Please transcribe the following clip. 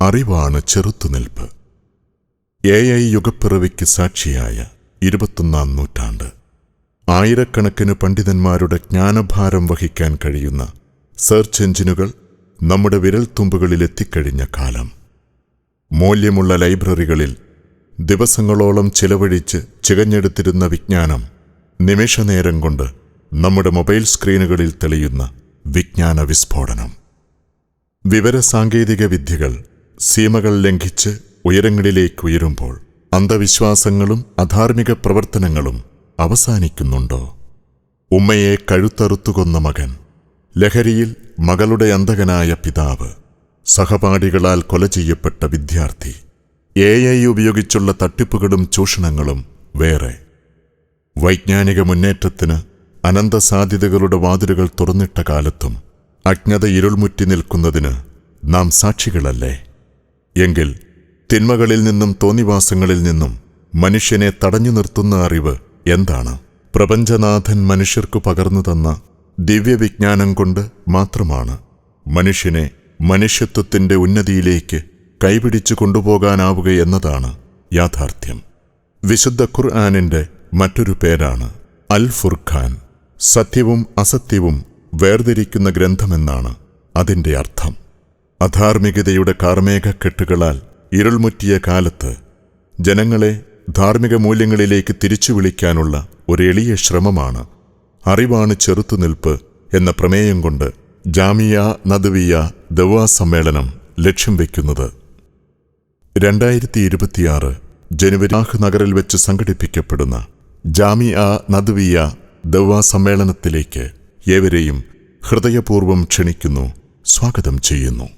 അറിവാണ് ചെറുത്തുനിൽപ്പ്. A I യുഗപ്പിറവിക്ക് സാക്ഷിയായ ഇരുപത്തൊന്നാം നൂറ്റാണ്ട്. ആയിരക്കണക്കിന് പണ്ഡിതന്മാരുടെ ജ്ഞാനഭാരം വഹിക്കാൻ കഴിയുന്ന സെർച്ച് എഞ്ചിനുകൾ നമ്മുടെ വിരൽത്തുമ്പുകളിൽ എത്തിക്കഴിഞ്ഞ കാലം. മൂല്യമുള്ള ലൈബ്രറികളിൽ ദിവസങ്ങളോളം ചിലവഴിച്ച് ചികഞ്ഞെടുത്തിരുന്ന വിജ്ഞാനം നിമിഷനേരം കൊണ്ട് നമ്മുടെ മൊബൈൽ സ്ക്രീനുകളിൽ തെളിയുന്ന വിജ്ഞാന വിസ്ഫോടനം വിവരസാങ്കേതിക വിദ്യകൾ സീമകൾ ലംഘിച്ച് ഉയരങ്ങളിലേക്ക് ഉയരുമ്പോൾ അന്ധവിശ്വാസങ്ങളും അധാർമിക പ്രവർത്തനങ്ങളും അവസാനിക്കുന്നുണ്ടോ? ഉമ്മയെ കഴുത്തറുത്തുകൊന്ന മകൻ ലഹരിയിൽ മകളുടെ അന്ധകനായ പിതാവ് സഹപാഠികളാൽ കൊല ചെയ്യപ്പെട്ട വിദ്യാർത്ഥി എ ഐ ഉപയോഗിച്ചുള്ള തട്ടിപ്പുകളും ചൂഷണങ്ങളും വേറെ. വൈജ്ഞാനിക മുന്നേറ്റത്തിന് അനന്തസാധ്യതകളുടെ വാതിലുകൾ തുറന്നിട്ട കാലത്തും അജ്ഞത ഇരുൾമുറ്റി നിൽക്കുന്നതിന് നാം സാക്ഷികളല്ലേ? എങ്കിൽ തിന്മകളിൽ നിന്നും തോന്നിവാസങ്ങളിൽ നിന്നും മനുഷ്യനെ തടഞ്ഞു നിർത്തുന്ന അറിവ് എന്താണ്? പ്രപഞ്ചനാഥൻ മനുഷ്യർക്കു പകർന്നു തന്ന ദിവ്യവിജ്ഞാനം കൊണ്ട് മാത്രമാണ് മനുഷ്യനെ മനുഷ്യത്വത്തിന്റെ ഉന്നതിയിലേക്ക് കൈപിടിച്ചു കൊണ്ടുപോകാനാവുക എന്നതാണ് യാഥാർത്ഥ്യം. വിശുദ്ധ ഖുർആാനിന്റെ മറ്റൊരു പേരാണ് അൽ ഫുർഖാൻ സത്യവും അസത്യവും വേർതിരിക്കുന്ന ഗ്രന്ഥമെന്നാണ് അതിന്റെ അർത്ഥം. അധാർമികതയുടെ കാർമേഘക്കെട്ടുകളാൽ ഇരുൾമുറ്റിയ കാലത്ത് ജനങ്ങളെ ധാർമ്മിക മൂല്യങ്ങളിലേക്ക് തിരിച്ചു വിളിക്കാനുള്ള ഒരു എളിയ ശ്രമമാണ്. അറിവാണ് ചെറുത്തുനിൽപ്പ് എന്ന പ്രമേയം കൊണ്ട് ജാമിയ നദവിയ ദവാ സമ്മേളനം ലക്ഷ്യം വയ്ക്കുന്നത്. രണ്ടായിരത്തി ഇരുപത്തിയാറ് ജനുവരി ആഹ് നഗറിൽ വെച്ച് സംഘടിപ്പിക്കപ്പെടുന്ന ജാമിയ നദവിയ ദവാ സമ്മേളനത്തിലേക്ക് ഏവരെയും ഹൃദയപൂർവം ക്ഷണിക്കുന്നു സ്വാഗതം ചെയ്യുന്നു.